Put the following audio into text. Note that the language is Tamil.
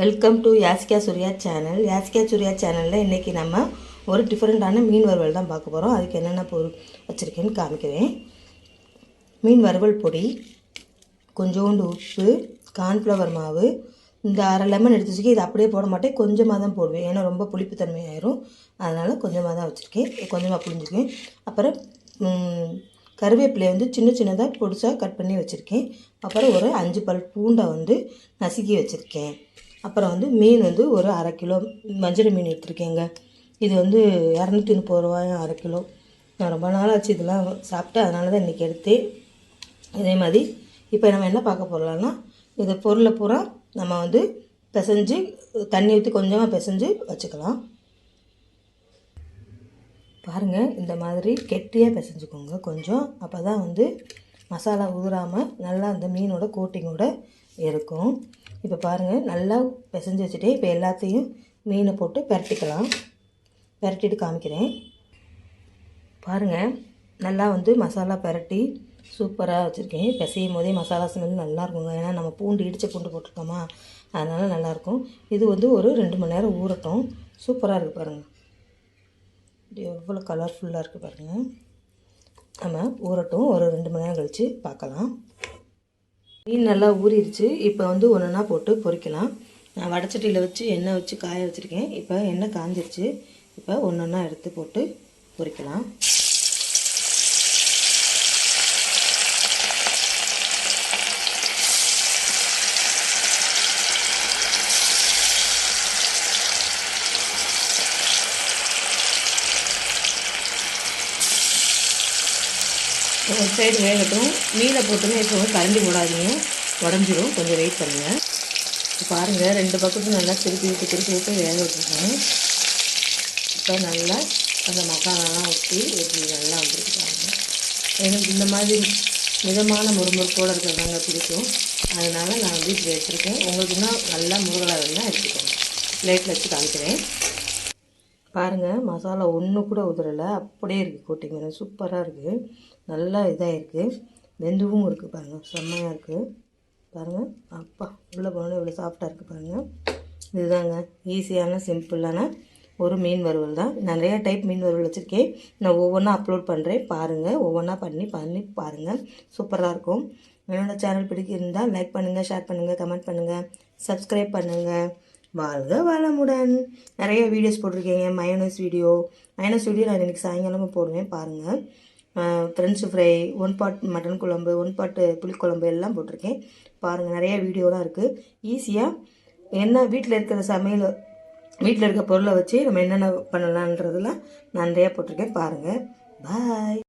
Welcome to Yaskiya Surya channel Yaskiya Surya சேனலில் இன்றைக்கி நம்ம ஒரு டிஃப்ரெண்ட்டான மீன் வறுவல் தான் பார்க்க போகிறோம் அதுக்கு என்னென்ன பொருள் வச்சுருக்கேன்னு காமிக்கிறேன். மீன் வறுவல் பொடி கொஞ்சோண்டு உப்பு கார்ன்ஃப்ளவர் மாவு இந்த அரை லெமன் எடுத்து வச்சுக்கி இது அப்படியே போட மாட்டேன். கொஞ்சமாக தான் போடுவேன். ஏன்னா ரொம்ப புளிப்புத்தன்மை ஆயிரும் அதனால் கொஞ்சமாக தான் வச்சுருக்கேன். கொஞ்சமாக புளிஞ்சுக்குவேன் அப்புறம் கருவேப்பிலையை வந்து சின்ன சின்னதாக பொடிசாக கட் பண்ணி வச்சுருக்கேன். அப்புறம் ஒரு அஞ்சு பல் பூண்டை வந்து நசுக்கி வச்சுருக்கேன். அப்புறம் வந்து மீன் வந்து ஒரு அரை கிலோ மஞ்சள் மீன் எடுத்திருக்கேங்க. இது வந்து இரநூத்தி முப்பது ரூபாயும் அரை கிலோ. நான் ரொம்ப நாள் ஆச்சு இதெல்லாம் சாப்பிட்டு அதனால தான் இன்றைக்கி எடுத்து இதே மாதிரி இப்போ நம்ம என்ன பார்க்க போகிறோம்னா இது பொருளை பூரா நம்ம வந்து பிசைஞ்சு தண்ணி ஊற்றி கொஞ்சமாக பிசைஞ்சு வச்சுக்கலாம். பாருங்கள் இந்த மாதிரி கெட்டியாக பிசைஞ்சுக்கோங்க கொஞ்சம். அப்போ தான் வந்து மசாலா ஊறாமல் நல்லா அந்த மீனோட கோட்டிங்கோட இருக்கும். இப்போ பாருங்கள் நல்லா பிசைஞ்சு வச்சுட்டு இப்போ எல்லாத்தையும் மீனை போட்டு பரட்டிக்கலாம். பரட்டிட்டு காமிக்கிறேன். பாருங்கள் நல்லா வந்து மசாலா பரட்டி சூப்பராக வச்சுருக்கேன். பிசையும் போதே மசாலா ஸ்மெல் நல்லா இருக்குங்க. ஏன்னா நம்ம பூண்டு இடித்த பூண்டு போட்டிருக்கோமா அதனால் நல்லாயிருக்கும் இது வந்து ஒரு ரெண்டு மணி நேரம் ஊறட்டும். சூப்பராக இருக்குது பாருங்கள் இது எவ்வளோ கலர்ஃபுல்லாக இருக்குது பாருங்கள் நம்ம ஊறட்டும். ஒரு ரெண்டு மணி நேரம் கழித்து பார்க்கலாம் மீன் நல்லா ஊறிடுச்சு இப்போ வந்து ஒன்றா போட்டு பொரிக்கலாம் நான் வடச்சட்டியில் வச்சு எண்ணெய் வச்சு காய வச்சுருக்கேன். இப்போ எண்ணெய் காஞ்சிருச்சு. இப்போ ஒன்றா எடுத்து போட்டு பொரிக்கலாம் ஒரு சைடு வேகட்டும். மீனை போட்டுமே இப்போ கரண்டி போடாதீங்க. உடஞ்சிடும் கொஞ்சம் வெயிட் பண்ணுங்கள் பாருங்கள் ரெண்டு பக்கத்தும் நல்லா திருப்பி விட்டு திருப்பி விட்டு வேக வச்சுருக்கேன். இப்போ நல்லா அந்த மசாலாலாம் ஊற்றி எப்படி நல்லா வந்துருக்காங்க எனக்கு இந்த மாதிரி மிதமான முறுமுறுப்போடு இருக்கிறதாங்க பிடிக்கும். அதனால் நான் வந்து இப்படி வச்சுருக்கேன் உங்களுக்குன்னா நல்லா முருகலாக இருந்தால் எடுத்துக்கோங்க. லைட்டில் வச்சு காமிக்கிறேன். பாருங்கள் மசாலா ஒன்று கூட உதிரலை அப்படியே இருக்குது கோட்டிங்கன்னு சூப்பராக இருக்குது நல்லா இதாக இருக்குது வெந்துவும் இருக்குது பாருங்கள் செம்மையாக இருக்குது பாருங்கள் அப்பா உள்ளே போனோம் இவ்வளோ சாஃப்டாக இருக்குது பாருங்கள் இதுதாங்க. ஈஸியான சிம்பிளான ஒரு மீன் வறுவல் தான். நிறையா டைப் மீன் வறுவல் வச்சுருக்கேன். நான் ஒவ்வொன்றா அப்லோட் பண்ணுறேன் பாருங்கள் ஒவ்வொன்றா பண்ணி பண்ணி பாருங்கள் சூப்பராக இருக்கும். என்னோடய சேனல் பிடிக்கிருந்தால் லைக் பண்ணுங்கள் ஷேர் பண்ணுங்கள் கமெண்ட் பண்ணுங்கள் சப்ஸ்கிரைப் பண்ணுங்கள் வாழ்க வளமுடன். நிறைய வீடியோஸ் போட்டிருக்கீங்க. மயனஸ் வீடியோ மயனஸ் வீடியோ நான் இன்றைக்கி சாயங்காலமாக போடுவேன். பாருங்கள் friends fry one pot mutton குழம்பு ஒன் பாட்டு புளிக்குழம்பு எல்லாம் போட்டிருக்கேன். பாருங்கள் நிறைய வீடியோலாம் இருக்குது ஈஸியாக என்ன வீட்டில் இருக்கிற சமையல் வீட்டில் இருக்க பொருளை வச்சு நம்ம என்னென்ன பண்ணலான்றதெல்லாம் நான் நிறையா போட்டிருக்கேன். பாருங்கள் பாய்